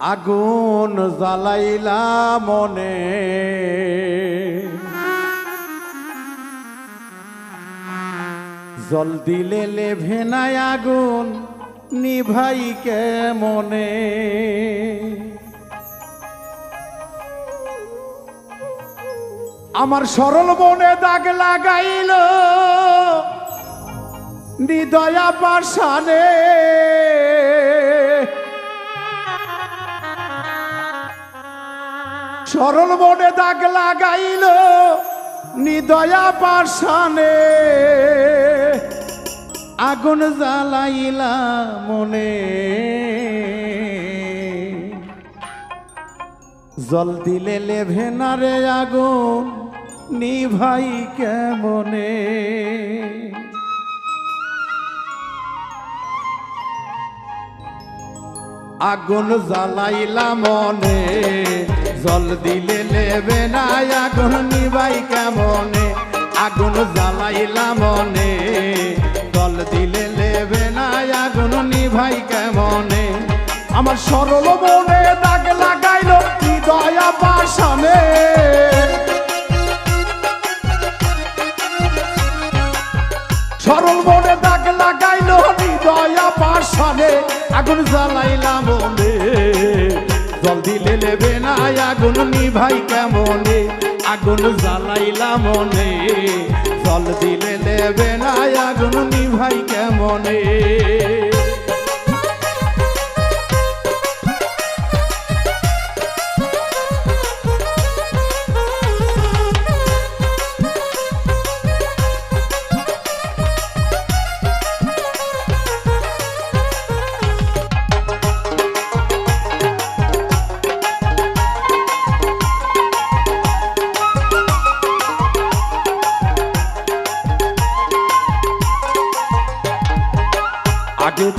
আগুন জ্বালাইলা মনে। জল দিলে লেভে নাই আগুন, নিভাই কে মনে। আমার সরল মনে দাগ লাগাইল, নিদয়া পাশানে সরল মনে দাগ লাগাইল নিদয়া পাশানে আগুন জ্বালাইলা মনে। জল দিলে লেভে না রে আগুন, নিভাই কেমনে? আগুন জ্বালাইলা মনে। জল দিলে লেবে না, আগুন নিভাই কেমনে? আগুন জ্বালাইলা মনে। জল দিলে লেবে না, আগুন নিভাই কেমনে? আমার সরল মনে দাগ লাগাইল হৃদয়া পাশানে সরল মনে দাগ লাগাইল হৃদয়া পাশানে আগুন জ্বালাইলা মনে। জল দিলে নেবে না আগুন নিভাই কেমনে? আগুন জ্বালাইলা মনে। জল দিলে নেবে না আগুন নিভাই কেমনে?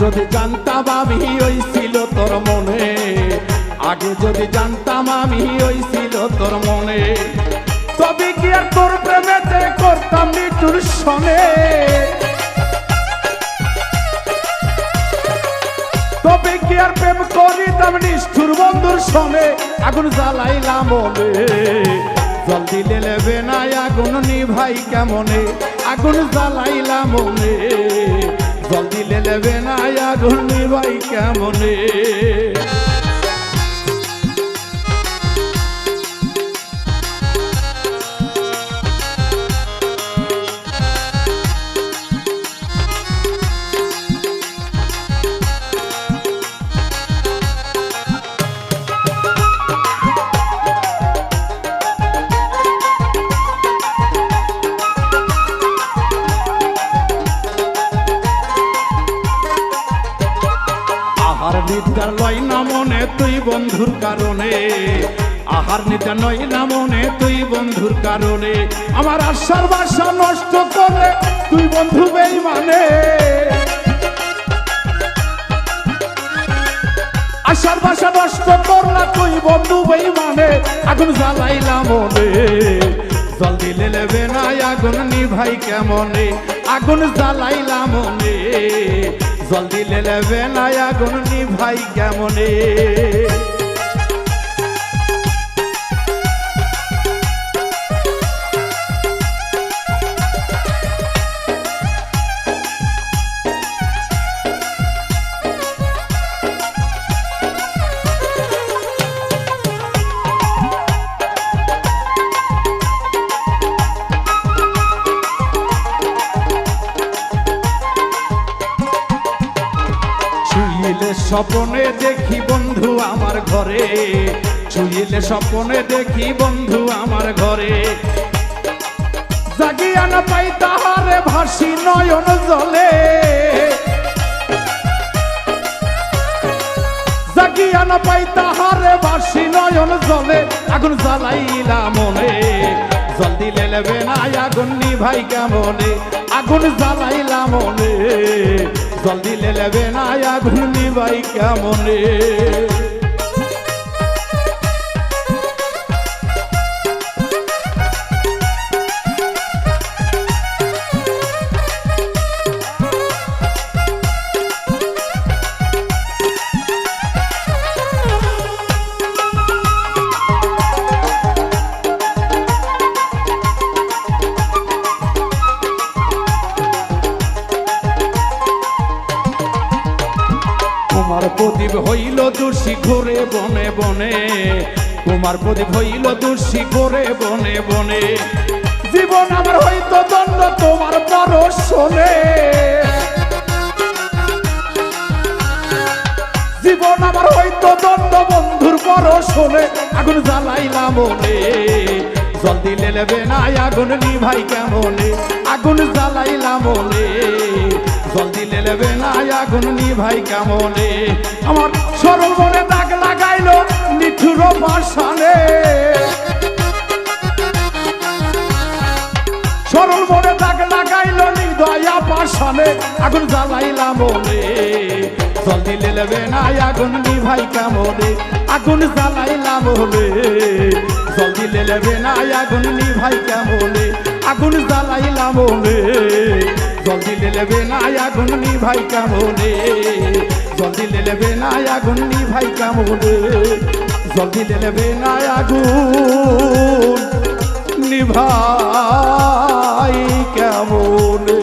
যদি জানতাম আমি ওই ছিল তোর মনে। আগে যদি জানতাম আমি ওই ছিল তোর মনে। তবে কি আর তোর প্রেমেতে করতাম নিটুর শনে তবে কি আর প্রেম করিতাম নিষ্ঠুর বন্ধুর শনে আগুন জ্বালাইলাম মনে। জল দিলে লেবে না আগুন নিভাই কেমনে? আগুন জ্বালাইলাম মনে। জল দিলে নেবে না আগুন নিভাই কেমনে? নিদ্রা লয় না মনে তুই বন্ধুর কারণে? আহার নিদ্রা নয় না মনে তুই বন্ধুর কারণে? আমার আশার বাসা নষ্ট করে তুই বন্ধু বেইমানে। আশার বাসা নষ্ট করলা তুই বন্ধু বেইমানে। আগুন জ্বালাইলা মনে। জল দিলে লেবে না, আগুন নিভাই কেমনে? আগুন জ্বালাইলা মনে। জল দিলে লেবে না আগুন নিভাই কেমনে? স্বপনে দেখি বন্ধু আমার ঘরে। ছুঁইলে স্বপনে দেখি বন্ধু আমার ঘরে। জাগিয়া না পাই তাহারে ভাসি নয়ন জলে। জাগিয়া না পাই তাহারে ভাসি নয়ন জলে। আগুন জ্বালাইলা মনে। জল দিলে লেবে না, আগুন নিভাই কেমনে আগুন জ্বালাইলা মনে। জল দিলে লেবে না আগুন নিভাই কেমনে? আমার প্রদীপ হইল দোষী ঘুরে বনে বনে। তোমার প্রদীপ হইল দোষী ঘুরে বনে বনে। জীবন আমার হইতো দণ্ড, তোমার বড় শোনে জীবন আমার হইতো দণ্ড, বন্ধুর বড় শোনে আগুন জ্বালাইলাম বলে জল দিলে নেবে না আগুন নি ভাই কেমনে? আগুন জ্বালাইলাম বলে জল দিলে নেবে না আগুন নি ভাই কেমনে? আমার সরল মনে দাগ লাগাইলো নিঠুর পাশানে সরল মনে দাগ লাগাইলো দয়া পাশানে আগুন জ্বালাইলাম বলে জল দিলে নেবে না আগুন নি ভাই কেমনে? আগুন জ্বালাইলাম বলে জল দিলে নেবে না আগুন নি ভাই কেমনে? আগুন জ্বালাইলাম বলে জল লেবে না আগুন ভাই কেমনে। জলদি লেবে না আগুন ভাই কেমনে। জলদি লেবে না আগুন নিভাই কেমনে।